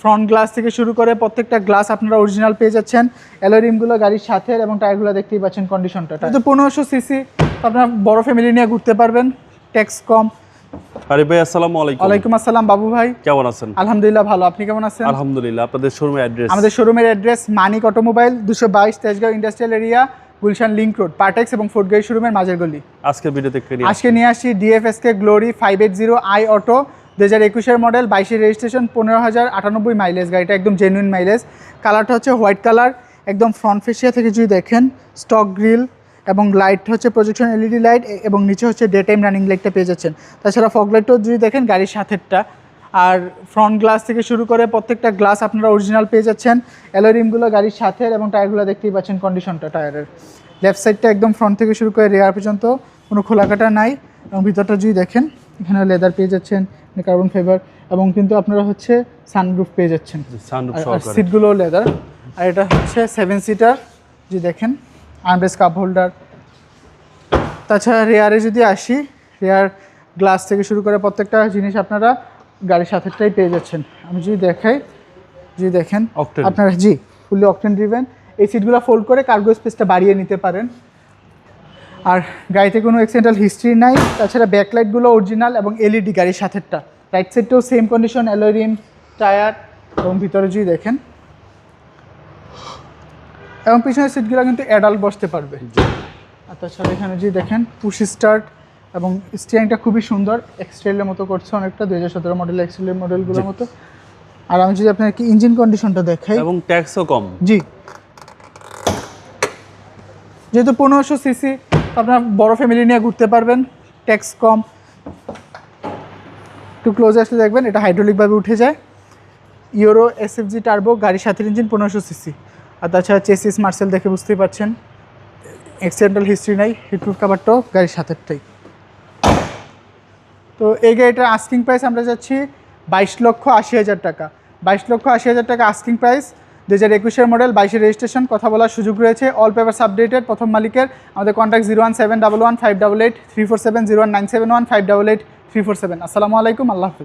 Front glass থেকে শুরু করে প্রত্যেকটা গ্লাস আপনারা অরিজিনাল পেয়ে যাচ্ছেন। অ্যালোরিমগুলো গাড়ির সাথে এবং টায়ারগুলো দেখতেই পাচ্ছেন কন্ডিশনটা তো পনেরোশো সিসি আপনার বড় ফ্যামিলি নিয়ে ঘুরতে পারবেন ট্যাক্স কম। আরে ভাই আসসালামু আলাইকুম। ওয়ালাইকুম আসসালাম বাবু ভাই। কেমন আছেন? আলহামদুলিল্লাহ ভালো। আপনি কেমন আছেন? আলহামদুলিল্লাহ আপনাদের শোরুমের অ্যাড্রেস আমাদের শোরুমের অ্যাড্রেস মানিক অটোমোবাইল দুশো বাইশ Tejgaon industrial area Gulshan road এবং শোরুমের মাঝের গলি। আজকের ভিডিওতে কে নিয়ে আজকে নিয়ে আসি DFSK Glory five eight zero I auto দু হাজার একুশের মডেল বাইশের রেজিস্ট্রেশন পনেরো হাজার আটানব্বই মাইলেজ গাড়িটা একদম জেনুইন মাইলেজ কালারটা হচ্ছে হোয়াইট কালার একদম ফ্রন্ট ফেসিয়া থেকে যদি দেখেন স্টক গ্রিল এবং লাইট হচ্ছে প্রজেকশন এলইডি লাইট এবং নিচে হচ্ছে ডে টাইম রানিং লাইটটা পেয়ে যাচ্ছেন। তাছাড়া ফগ লাইটও যদি দেখেন, গাড়ির সাথেরটা। আর ফ্রন্ট গ্লাস থেকে শুরু করে প্রত্যেকটা গ্লাস আপনারা অরিজিনাল পেয়ে যাচ্ছেন। অ্যালোরিমগুলো গাড়ির সাথের এবং টায়ারগুলো দেখতেই পাচ্ছেন কন্ডিশনটা টায়ারের লেফট সাইডটা একদম ফ্রন্ট থেকে শুরু করে রেয়ার পর্যন্ত, কোনো খোলাকাটা নাই। এবং ভিতরটা যদি দেখেন এখানে লেদার পেয়ে যাচ্ছেন কার্বন ফাইবার এবং কিন্তু আপনারা হচ্ছে সানরুফ পেয়ে যাচ্ছেন। আর সিটগুলো লেদার আর এটা হচ্ছে সেভেন সিটার যদি দেখেন আর্মরেস কাপ হোল্ডার তাছাড়া রেয়ারে যদি আসি রেয়ার গ্লাস থেকে শুরু করে প্রত্যেকটা জিনিস আপনারা গাড়ির সাথেটাই পেয়ে যাচ্ছেন। আমি যদি দেখাই যদি দেখেন আপনারা জি ফুলি অকটেন ড্রিভেন এই সিটগুলো ফোল্ড করে কার্গো স্পেসটা বাড়িয়ে নিতে পারেন। আর গাড়িতে কোনো এক্সিডেন্টাল হিস্ট্রি নাই তাছাড়া ব্যাকলাইটগুলো অরিজিনাল এবং এলইডি গাড়ির সাথেরটা। রাইট সাইডটাও same condition alloy rim tyre এবং ভিতরে যদি দেখেন। এবং পিছনের সিটগুলো কিন্তু অ্যাডাল্ট বসতে পারবে। আর তাছাড়া এখানে যদি দেখেন পুশ স্টার্ট এবং স্টিয়ারিংটা খুবই সুন্দর এক্সট্রেলের মতো করছে অনেকটা দুই হাজার সতেরো মডেল এক্সট্রেলের মডেলগুলোর মতো। আর আমি যদি আপনাকে ইঞ্জিন কন্ডিশনটা দেখাই। এবং ট্যাক্সও কম। জি। যেহেতু পনেরোশো সিসি আপনার বড় ফ্যামিলি নিয়ে ঘুরতে পারবেন ট্যাক্স কম একটু ক্লোজ আসলে দেখবেন, এটা হাইড্রোলিকভাবে উঠে যায়। ইউরো এসএফজি টার্বো গাড়ির সাথে ইঞ্জিন পনেরোশো সিসি আর তাছাড়া চেসিস মার্সেল দেখে বুঝতেই পারছেন। অ্যাক্সিডেন্টাল হিস্ট্রি নাই হিটপ্রুফ কাভারটাও গাড়ির সাথেরটাই। তো এই গাড়িটার আস্কিং প্রাইস আমরা যাচ্ছি বাইশ লক্ষ আশি হাজার টাকা। বাইশ লক্ষ আশি হাজার টাকা আস্কিং প্রাইস দু হাজার একুশের মডেল বাইশের রেজিস্ট্রেশন কথা বলার সুযোগ রয়েছে। অল পেপার আপডেটেড প্রথম মালিকের। আমাদের contact zero one seven double one five double eight three four seven zero one nine seven one five double eight three four seven আসসালামু আলাইকুম, আল্লাহ হাফিজ।